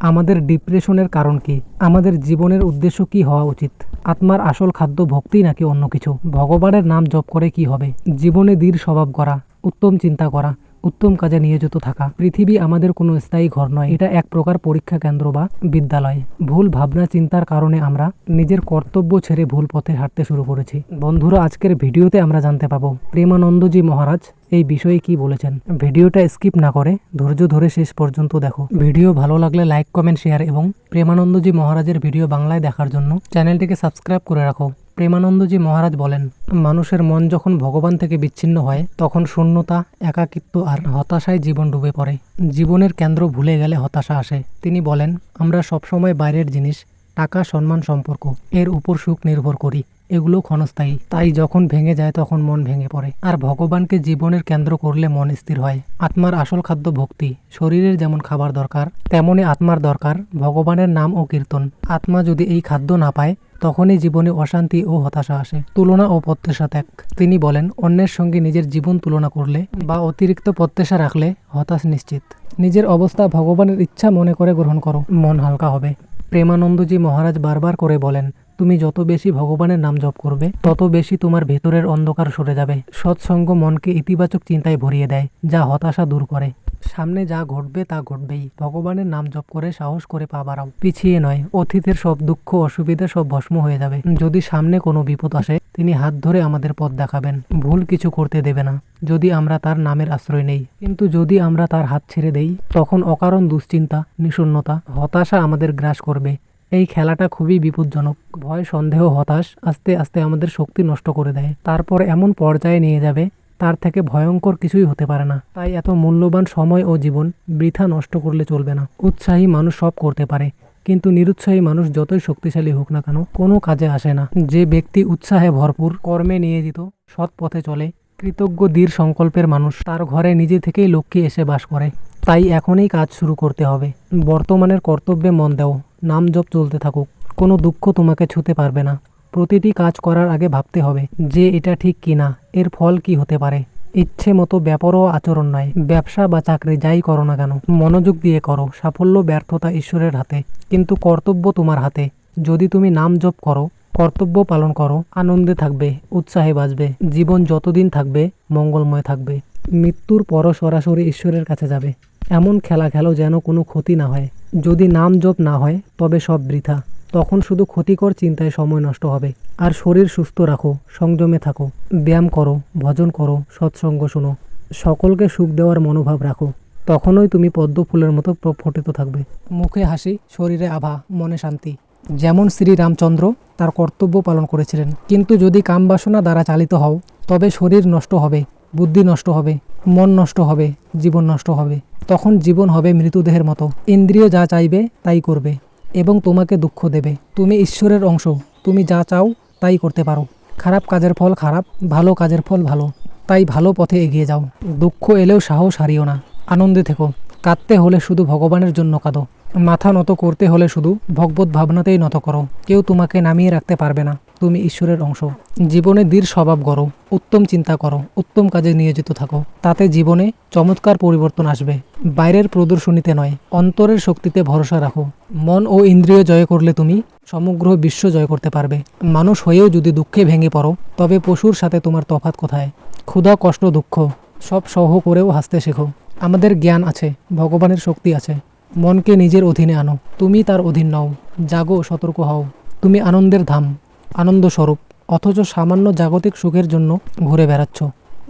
আমাদের ডিপ্রেশনের কারণ কি? আমাদের জীবনের উদ্দেশ্য কি হওয়া উচিত? আত্মার আসল খাদ্য ভক্তি নাকি অন্য কিছু? ভগবানের নাম জপ করে কি হবে? জীবনে দৃঢ় স্বভাব করা উত্তম চিন্তা করা, উত্তম কাজে নিয়োজিত থাকা। পৃথিবী আমাদের কোনো স্থায়ী ঘর নয়। এটা এক প্রকার পরীক্ষা কেন্দ্র বা বিদ্যালয়। ভুল ভাবনা চিন্তার কারণে আমরা নিজের কর্তব্য ছেড়ে ভুল পথে হাঁটতে শুরু করেছি। বন্ধুরা, আজকের ভিডিওতে আমরা জানতে পাবো। প্রেমানন্দজি মহারাজ এই বিষয়ে কি বলেছেন? ভিডিওটা স্কিপ না করে ধৈর্য ধরে শেষ পর্যন্ত দেখো। ভিডিও ভালো লাগলে লাইক, কমেন্ট, শেয়ার এবং প্রেমানন্দজি মহারাজের ভিডিও বাংলায় দেখার জন্য চ্যানেলটিকে সাবস্ক্রাইব করে রাখো। প্রেমানন্দজি মহারাজ বলেন, মানুষের মন যখন ভগবান থেকে বিচ্ছিন্ন হয়, তখন শূন্যতা, একাকিত্ব আর হতাশায় জীবন ডুবে পড়ে। জীবনের কেন্দ্র ভুলে গেলে হতাশা আসে। তিনি বলেন, আমরা সবসময় বাইরের জিনিস, টাকা, সম্মান, সম্পর্ক, এর উপর সুখ নির্ভর করি। এগুলো ক্ষণস্থায়ী। তাই যখন ভেঙে যায় তখন মন ভেঙে পড়ে। আর ভগবানকে জীবনের কেন্দ্র করলে মন স্থির হয়। আত্মার আসল খাদ্য ভক্তি। শরীরের যেমন খাবার দরকার, তেমনি আত্মার দরকার, ভগবানের নাম ও কীর্তন। আত্মা যদি এই খাদ্য না পায়, তখনই জীবনে অশান্তি ও হতাশা আসে। তুলনা ও প্রত্যাশা ত্যাগ। তিনি বলেন, অন্যের সঙ্গে নিজের জীবন তুলনা করলে বা অতিরিক্ত প্রত্যাশা রাখলে হতাশ নিশ্চিত। নিজের অবস্থা ভগবানের ইচ্ছা মনে করে গ্রহণ করো, মন হালকা হবে। প্রেমানন্দজি মহারাজ বারবার করে বলেন তুমি যত বেশি ভগবানের নাম জপ করবে, তত বেশি তোমার ভেতরের অন্ধকার সরে যাবে। সৎসঙ্গ মনকে ইতিবাচক চিন্তায় ভরিয়ে দেয়, যা হতাশা দূর করে। সামনে যা ঘটবে তা ঘটবেই। ভগবানের নাম জপ করে সাহস করে পা বাড়াও। পিছিয়ে নয়, অতীতের সব দুঃখ, অসুবিধা, সব ভস্ম হয়ে যাবে। যদি সামনে কোনো বিপদ আসে, তিনি হাত ধরে আমাদের পথ দেখাবেন। ভুল কিছু করতে দেবে না। যদি আমরা তার নামের আশ্রয় নেই। কিন্তু যদি আমরা তার হাত ছেড়ে দেই, তখন অকারণ দুশ্চিন্তা নিশূন্যতা হতাশা আমাদের গ্রাস করবে। এই খেলাটা খুবই বিপজ্জনক, ভয়, সন্দেহ, হতাশ, আস্তে আস্তে আমাদের শক্তি নষ্ট করে দেয়। তারপর এমন পর্যায়ে নিয়ে যাবে, তার থেকে ভয়ঙ্কর কিছুই হতে পারে না। তাই এত মূল্যবান সময় ও জীবন বৃথা নষ্ট করলে চলবে না। উৎসাহী মানুষ সব করতে পারে, কিন্তু নিরুৎসাহী মানুষ যতই শক্তিশালী হোক না কেন, কোনো কাজে আসে না। যে ব্যক্তি উৎসাহে ভরপুর, কর্মে নিয়োজিত, সৎ পথে চলে কৃতজ্ঞ দীর সংকল্পের মানুষ। তার ঘরে নিজে থেকেই লক্ষ্মী এসে বাস করে। তাই এখনই কাজ শুরু করতে হবে। বর্তমানের কর্তব্যে মন দাও, নাম জপ চলতে থাকুক। কোনো দুঃখ তোমাকে ছুতে পারবে না। প্রতিটি কাজ করার আগে ভাবতে হবে যে এটা ঠিক কিনা এর ফল কি হতে পারে। ইচ্ছে মতো ব্যাপারও আচরণ নয় ব্যবসা বা চাকরি যাই করো না কেন, মনোযোগ দিয়ে করো। সাফল্য, ব্যর্থতা ঈশ্বরের হাতে। কিন্তু কর্তব্য তোমার হাতে। যদি তুমি নাম জপ করো কর্তব্য পালন করো, আনন্দে থাকবে, উৎসাহে বাঁচবে, জীবন যতদিন থাকবে, মঙ্গলময় থাকবে। মৃত্যুর পরও সরাসরি ঈশ্বরের কাছে যাবে। এমন খেলা খেলো যেন কোনো ক্ষতি না হয়। যদি নাম জপ না হয়, তবে সব বৃথা। তখন শুধু ক্ষতিকর চিন্তায় সময় নষ্ট হবে। আর শরীর সুস্থ রাখো, সংযমে থাকো। ব্যায়াম করো, ভজন করো, সৎসঙ্গ শোনো। সকলকে সুখ দেওয়ার মনোভাব রাখো। তখনই তুমি পদ্ম ফুলের মতো প্রফুটিত থাকবে। মুখে হাসি, শরীরে আভা, মনে শান্তি। যেমন শ্রীরামচন্দ্র তার কর্তব্য পালন করেছিলেন। কিন্তু যদি কামবাসনা দ্বারা চালিত হও, তবে শরীর নষ্ট হবে, বুদ্ধি নষ্ট হবে, মন নষ্ট হবে, জীবন নষ্ট হবে। তখন জীবন হবে মৃতদেহের মতো। ইন্দ্রিয় যা চাইবে, তাই করবে এবং তোমাকে দুঃখ দেবে। তুমি ঈশ্বরের অংশ, তুমি যা চাও, তাই করতে পারো। খারাপ কাজের ফল খারাপ, ভালো কাজের ফল ভালো। তাই ভালো পথে এগিয়ে যাও। দুঃখ এলেও সাহস হারিও না। আনন্দে থেকো। কাঁদতে হলে শুধু ভগবানের জন্য কাঁদো। মাথা নত করতে হলে শুধু ভগবত ভাবনাতেই নত করো। কেউ তোমাকে নামিয়ে রাখতে পারবে না। তুমি ঈশ্বরের অংশ। জীবনে দৃঢ় স্বভাব করো উত্তম চিন্তা করো। উত্তম কাজে নিয়োজিত থাকো। তাতে জীবনে চমৎকার পরিবর্তন আসবে। বাইরের প্রদর্শনীতে নয়, অন্তরের শক্তিতে ভরসা রাখো। মন ও ইন্দ্রিয় জয় করলে তুমি সমগ্র বিশ্ব জয় করতে পারবে। মানুষ হয়েও যদি দুঃখে ভেঙে পড়ো, তবে পশুর সাথে তোমার তফাৎ কোথায়? ক্ষুধা, কষ্ট, দুঃখ, সব সহ করেও হাসতে শেখো। আমাদের জ্ঞান আছে, ভগবানের শক্তি আছে। মনকে নিজের অধীনে আনো। তুমি তার অধীন নও। জাগো, সতর্ক হও। তুমি আনন্দের ধাম আনন্দ স্বরূপ অথচ সামান্য জাগতিক সুখের জন্য ঘুরে বেড়াচ্ছ।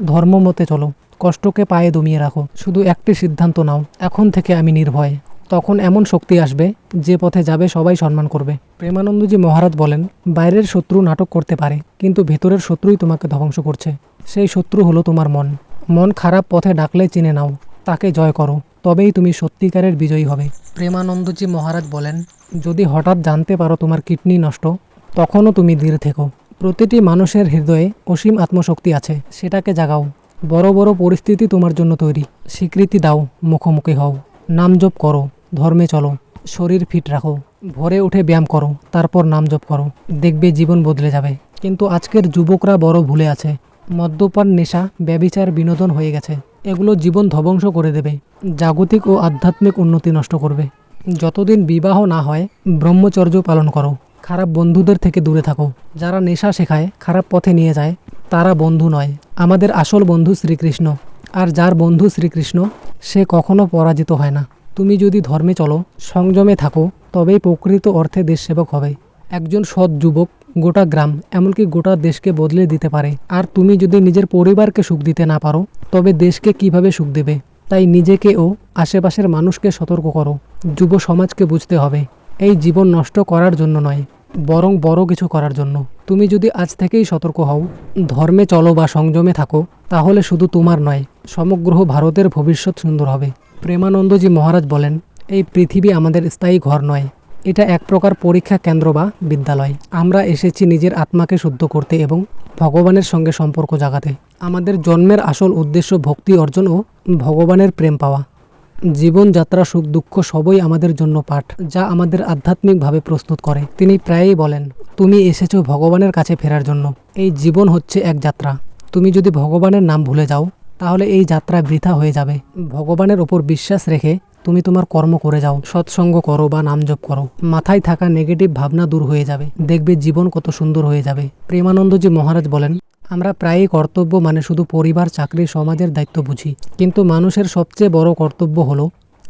ধর্ম মতে চলো। কষ্টকে পায়ে দমিয়ে রাখো। শুধু একটি সিদ্ধান্ত নাও। এখন থেকে আমি নির্ভয়। তখন এমন শক্তি আসবে, যে পথে যাবে সবাই সম্মান করবে। প্রেমানন্দজি মহারাজ বলেন, বাইরের শত্রু নাটক করতে পারে, কিন্তু ভেতরের শত্রুই তোমাকে ধ্বংস করছে। সেই শত্রু হলো তোমার মন। মন খারাপ পথে ডাকলে চিনে নাও। তাকে জয় করো। তবেই তুমি সত্যিকারের বিজয়ী হবে। প্রেমানন্দজি মহারাজ বলেন যদি হঠাৎ জানতে পারো তোমার কিডনি নষ্ট তখনও তুমি ধীর থেকো। প্রতিটি মানুষের হৃদয়ে অসীম আত্মশক্তি আছে সেটাকে জাগাও। বড় বড় পরিস্থিতি তোমার জন্য তৈরি। স্বীকৃতি দাও মুখোমুখি হও। নাম জপ করো ধর্মে চলো। শরীর ফিট রাখো। ভোরে উঠে ব্যায়াম করো তারপর নাম জপ করো। দেখবে জীবন বদলে যাবে। কিন্তু আজকের যুবকরা বড় ভুলে আছে। মদ্যপান নেশা, ব্যবিচার, বিনোদন হয়ে গেছে। এগুলো জীবন ধ্বংস করে দেবে। জাগতিক ও আধ্যাত্মিক উন্নতি নষ্ট করবে। যতদিন বিবাহ না হয়, ব্রহ্মচর্য পালন করো। খারাপ বন্ধুদের থেকে দূরে থাকো। যারা নেশা শেখায়, খারাপ পথে নিয়ে যায়, তারা বন্ধু নয়। আমাদের আসল বন্ধু শ্রীকৃষ্ণ। আর যার বন্ধু শ্রীকৃষ্ণ, সে কখনো পরাজিত হয় না। তুমি যদি ধর্মে চলো, সংযমে থাকো, তবেই প্রকৃত অর্থে দেশ সেবক হবে। একজন সৎ যুবক গোটা গ্রাম, এমনকি গোটা দেশকে বদলে দিতে পারে। আর তুমি যদি নিজের পরিবারকে সুখ দিতে না পারো, তবে দেশকে কীভাবে সুখ দেবে? তাই নিজেকে ও আশেপাশের মানুষকে সতর্ক করো। যুব সমাজকে বুঝতে হবে, এই জীবন নষ্ট করার জন্য নয়, বরং বড় কিছু করার জন্য। তুমি যদি আজ থেকেই সতর্ক হও, ধর্মে চলো বা সংযমে থাকো, তাহলে শুধু তোমার নয়, সমগ্র ভারতের ভবিষ্যৎ সুন্দর হবে। প্রেমানন্দজি মহারাজ বলেন, এই পৃথিবী আমাদের স্থায়ী ঘর নয় এটা এক প্রকার পরীক্ষা কেন্দ্র বা বিদ্যালয়। আমরা এসেছি নিজের আত্মাকে শুদ্ধ করতে এবং ভগবানের সঙ্গে সম্পর্ক জাগাতে। আমাদের জন্মের আসল উদ্দেশ্য ভক্তি অর্জন ও ভগবানের প্রেম পাওয়া। জীবনযাত্রা সুখ দুঃখ সবই আমাদের জন্য পাঠ, যা আমাদের আধ্যাত্মিকভাবে প্রস্তুত করে। তিনি প্রায়ই বলেন, তুমি এসেছ ভগবানের কাছে ফেরার জন্য। এই জীবন হচ্ছে এক যাত্রা। তুমি যদি ভগবানের নাম ভুলে যাও, তাহলে এই যাত্রা বৃথা হয়ে যাবে। ভগবানের ওপর বিশ্বাস রেখে তুমি তোমার কর্ম করে যাও, সৎসঙ্গ করো বা নাম জপ করো। মাথায় থাকা নেগেটিভ ভাবনা দূর হয়ে যাবে। দেখবে জীবন কত সুন্দর হয়ে যাবে। প্রেমানন্দজি মহারাজ বলেন, আমরা প্রায়ই কর্তব্য মানে শুধু পরিবার, চাকরি, সমাজের দায়িত্ব বুঝি। কিন্তু মানুষের সবচেয়ে বড় কর্তব্য হলো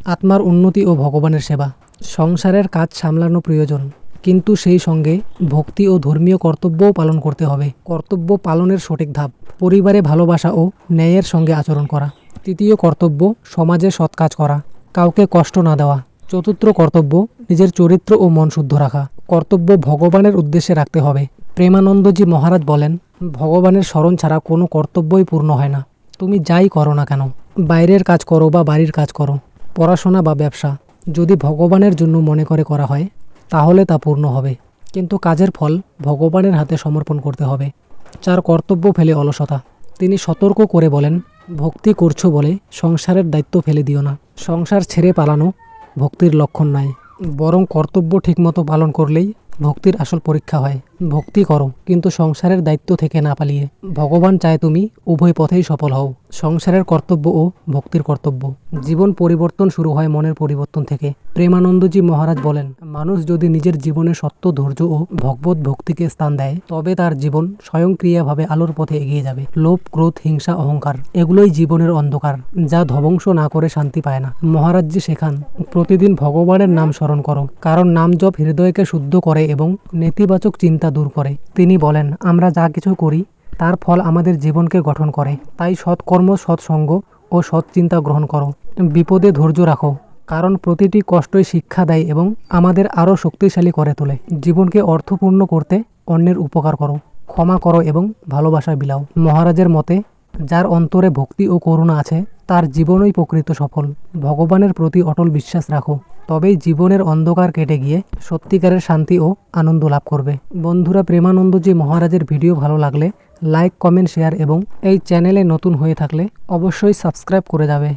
আত্মার উন্নতি ও ভগবানের সেবা। সংসারের কাজ সামলানো প্রয়োজন। কিন্তু সেই সঙ্গে ভক্তি ও ধর্মীয় কর্তব্যও পালন করতে হবে। কর্তব্য পালনের সঠিক ধাপ, পরিবারে ভালোবাসা ও ন্যায়ের সঙ্গে আচরণ করা। তৃতীয় কর্তব্য, সমাজে সৎ কাজ করা। কাউকে কষ্ট না দেওয়া। চতুর্থ কর্তব্য, নিজের চরিত্র ও মন শুদ্ধ রাখা। কর্তব্য ভগবানের উদ্দেশ্যে রাখতে হবে। প্রেমানন্দজি মহারাজ বলেন, ভগবানের স্মরণ ছাড়া কোনো কর্তব্যই পূর্ণ হয় না। তুমি যাই করো না কেন? বাইরের কাজ করো বা বাড়ির কাজ করো। পড়াশোনা বা ব্যবসা। যদি ভগবানের জন্য মনে করে করা হয়, তাহলে তা পূর্ণ হবে। কিন্তু কাজের ফল ভগবানের হাতে সমর্পণ করতে হবে। চার কর্তব্য ফেলে অলসতা। তিনি সতর্ক করে বলেন ভক্তি করছ বলে সংসারের দায়িত্ব ফেলে দিও না। সংসার ছেড়ে পালানো ভক্তির লক্ষণ নয়, বরং কর্তব্য ঠিকমতো পালন করলেই ভক্তির আসল পরীক্ষা হয়। ভক্তি করো, কিন্তু সংসারের দায়িত্ব থেকে না পালিয়ে। ভগবান চায় তুমি উভয় পথেই সফল হও। সংসারের কর্তব্য ও ভক্তির কর্তব্য। জীবন পরিবর্তন শুরু হয় মনের পরিবর্তন থেকে। প্রেমানন্দজি মহারাজ বলেন, মানুষ যদি নিজের জীবনে সত্য, ধৈর্য ও ভগবত ভক্তিকে স্থান দেয়, তবে তার জীবন স্বয়ংক্রিয়াভাবে আলোর পথে এগিয়ে যাবে। লোভ, ক্রোধ, হিংসা, অহংকার, এগুলোই জীবনের অন্ধকার, যা ধ্বংস না করে শান্তি পায় না। মহারাজজি শেখান, প্রতিদিন ভগবানের নাম স্মরণ করো, কারণ নাম জপ হৃদয়কে শুদ্ধ করে এবং নেতিবাচক চিন্তা দূর করে। তিনি বলেন, আমরা যা কিছু করি, তার ফল আমাদের জীবনকে গঠন করে। তাই সৎকর্ম সৎসঙ্গ ও সৎ চিন্তা গ্রহণ করো। বিপদে ধৈর্য রাখো, কারণ প্রতিটি কষ্টই শিক্ষা দেয় এবং আমাদের আরও শক্তিশালী করে তোলে। জীবনকে অর্থপূর্ণ করতে অন্যের উপকার করো, ক্ষমা করো এবং ভালোবাসা বিলাও। মহারাজের মতে, যার অন্তরে ভক্তি ও করুণা আছে তার জীবনই প্রকৃত সফল। ভগবানের প্রতি অটল বিশ্বাস রাখো, তবেই জীবনের অন্ধকার কেটে গিয়ে সত্যিকারের শান্তি ও আনন্দ লাভ করবে। বন্ধুরা, প্রেমানন্দজি মহারাজের ভিডিও ভালো লাগলে লাইক, কমেন্ট, শেয়ার এবং এই চ্যানেলে নতুন হয়ে থাকলে অবশ্যই সাবস্ক্রাইব করে যাবে।